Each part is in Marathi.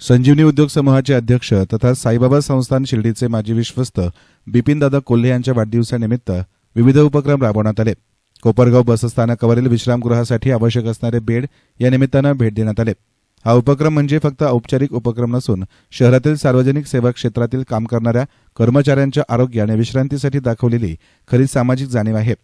संजीवनी उद्योग समूहाचे अध्यक्ष तथा साईबाबा संस्थान शिर्डीचे माजी विश्वस्त बिपिनदादा कोल्हे यांच्या वाढदिवसानिमित्त विविध उपक्रम राबवण्यात आले. कोपरगाव बसस्थानकावरील विश्रामगृहासाठी आवश्यक असणारे बेड या निमित्तानं भेट देण्यात आले. हा उपक्रम म्हणजे फक्त औपचारिक उपक्रम नसून शहरातील सार्वजनिक सेवा क्षेत्रातील काम करणाऱ्या कर्मचाऱ्यांच्या आरोग्य आणि विश्रांतीसाठी दाखवलेली खरी सामाजिक जाणीव आहे.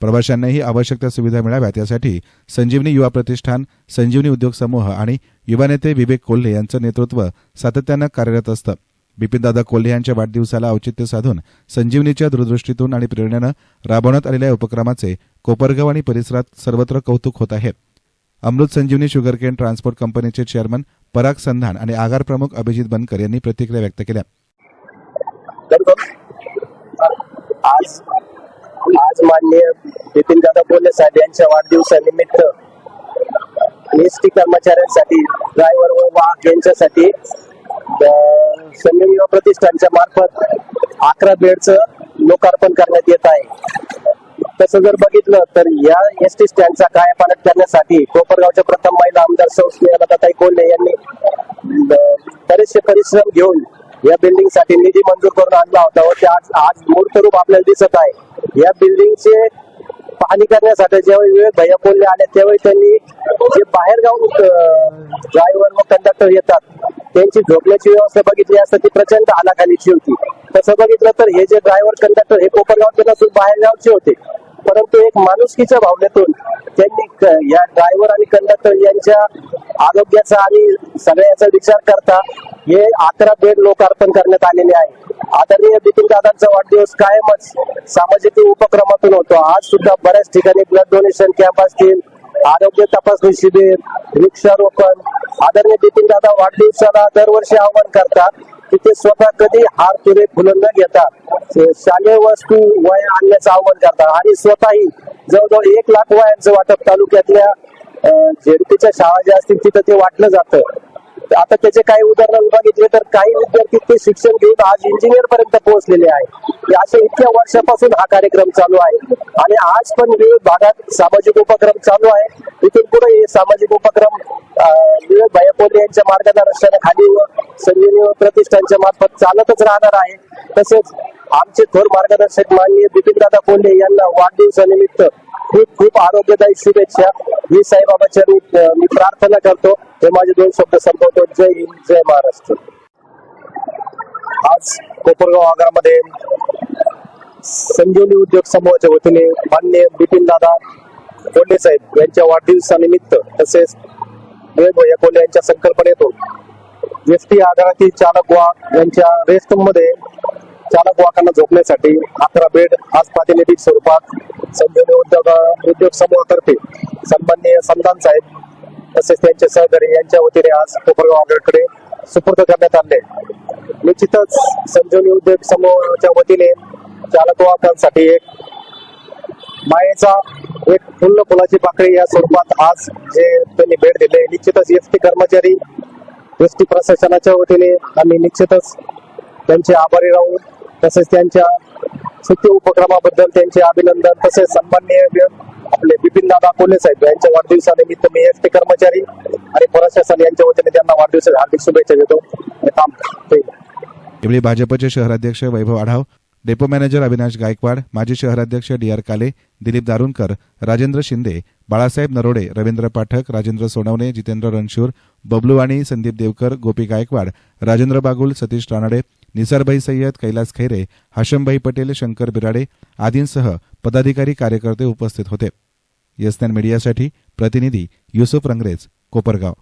प्रवाशांनाही आवश्यक त्या सुविधा मिळाव्यात. यासाठी संजीवनी युवा प्रतिष्ठान संजीवनी उद्योग समूह आणि युवा नेते विवेक कोल्हे यांचं नेतृत्व सातत्यानं कार्यरत असतं. बिपिनदादा कोल्हे यांच्या वाढदिवसाला औचित्य साधून संजीवनीच्या दूरदृष्टीतून आणि प्रेरणेनं राबवण्यात आलेल्या उपक्रमाचे कोपरगाव आणि परिसरात सर्वत्र कौतुक होत आहे. अमृत संजीवनी शुगरकेन ट्रान्सपोर्ट कंपनीचे चेअरमन पराग संधान आणि आगार प्रमुख अभिजित बनकर यांनी प्रतिक्रिया व्यक्त केल्या. आज आज माननीय नितीन दादा बोले साहेब यांच्या वाढदिवसानिमित्त एस टी कर्मचाऱ्यांसाठी ड्रायव्हर व वाहक यांच्यासाठी संयम युवा प्रतिष्ठानच्या मार्फत अकरा बेडचं लोकार्पण करण्यात येत आहे. तसं जर बघितलं तर या एस टी स्टँडचा कायापालट करण्यासाठी कोपरगावच्या प्रथम महिला आमदार सौ स्नेहलताई कोल्हे यांनी बरेचसे परिश्रम घेऊन या बिल्डिंगसाठी निधी मंजूर करून आणला होता व ते आज आज मूर्त रूप आपल्याला दिसत आहे. या बिल्डिंगचे पाहणी करण्यासाठी ज्यावेळी विवेक भैया कोल्हे आले त्यावेळी त्यांनी जे बाहेर गावून ड्रायव्हर व कंडक्टर येतात त्यांची झोपण्याची व्यवस्था बघितली असता ती प्रचंड हालाखालीची होती. तसं बघितलं तर हे जे ड्रायव्हर कंडक्टर हे कोपरगावचे नसून बाहेर गावचे होते. परंतु एक माणुसकीच्या भावनेतून त्यांनी या ड्रायव्हर आणि कंडक्टर यांच्या आरोग्याचा आणि सगळ्याचा विचार करता हे अकरा बेड लोकार्पण करण्यात आलेले आहे. आदरणीय बिपिन दादांचा वाढदिवस कायमच सामाजिक उपक्रमातून होतो. आज सुद्धा बऱ्याच ठिकाणी ब्लड डोनेशन कॅम्प असतील आरोग्य तपासणी शिबिर वृक्षारोपण. आदरणीय बिपिन दादा वाढदिवसाला दरवर्षी आवाहन करतात की ते स्वतः कधी हार तुरे फुलं न घेता शालेय वस्तू वया आणण्याचं आवाहन करतात. आणि स्वतःही जवळजवळ एक लाख वयांचं वाटप तालुक्यातल्या झेडपीच्या शाळा ज्या असतील तिथं ते वाटलं जातं. आता त्याचे काही उदाहरण बघितले तर काही विद्यार्थी ते शिक्षण घेऊन आज इंजिनियर पर्यंत पोहोचलेले आहे. असे अशा इतक्या वर्षापासून हा कार्यक्रम चालू आहे. आणि आज पण विविध भागात सामाजिक उपक्रम चालू आहे. इथून पुढे हे सामाजिक उपक्रम विवेक भाई कोल्हे यांच्या मार्गदर्शनाखाली व संजीवनी प्रतिष्ठानच्या मार्फत चालतच राहणार आहे. तसेच आमचे थोर मार्गदर्शक माननीय बिपिनदादा कोल्हे यांना वाढदिवसानिमित्त खूप खूप आरोग्यदायी शुभेच्छा. मी साईबाबाच्या मी मी प्रार्थना करतो. हे माझे दोन शब्द संपवतो. जय हिंद जय महाराष्ट्र. आज कोपरगाव आगारामध्ये संजीवनी उद्योग समूहाच्या वतीने मान्य बिपिन दादा कोल्हे साहेब यांच्या वाढदिवसानिमित्त तसेच विवेक भैया कोल्हे यांच्या संकल्पनेतून एस टी आगारातील चालक वाहक यांच्या रेस्टमध्ये चालक वाहकांना झोपण्यासाठी अकरा बेड आज प्रातिनिधिक स्वरूपात संजीवनी उद्योग उद्योग समूहातर्फे सन्माननीय संधान साहेब तसेच त्यांचे सहकारी यांच्या वतीने आज कोपरगाव आगाराकडे सुपूर्द करण्यात आले निश्चितच संजीवनी उद्योग समूहाच्या वतीने चालक वाहकांसाठी एक मायेचा एक फुल्ल फुलाची पाकळी या स्वरूपात आज जे त्यांनी भेट दिले निश्चितच एस टी कर्मचारी एस टी प्रशासनाच्या वतीने आम्ही निश्चितच त्यांचे आभारी राहून तसेच त्यांच्या सुट्टी उपक्रमाबद्दल त्यांचे अभिनंदन तसेच सन्माननीय आपले बिपिन दादा कोल्हे साहेब यांच्या वाढदिवसानिमित्त मी एस टी कर्मचारी आणि प्रशासन यांच्या वतीने त्यांना वाढदिवसाच्या हार्दिक शुभेच्छा देतो आणि थांबतो यावेळी भाजपचे शहराध्यक्ष वैभव आढाव डेपो मॅनेजर अविनाश गायकवाड माजी शहराध्यक्ष डी आर काले दिलीप दारुणकर राजेंद्र शिंदे बाळासाहेब नरोडे रवींद्र पाठक राजेंद्र सोनवणे जितेंद्र रणशूर बबलू आणि संदीप देवकर गोपी गायकवाड राजेंद्र बागुल सतीश रानडे निसारभाई सय्यद कैलास खैरे हाशमभाई पटेल शंकर बिराडे आदींसह पदाधिकारी कार्यकर्ते उपस्थित होते. येसनॅन मीडियासाठी प्रतिनिधी युसुफ रंगरेज कोपरगाव.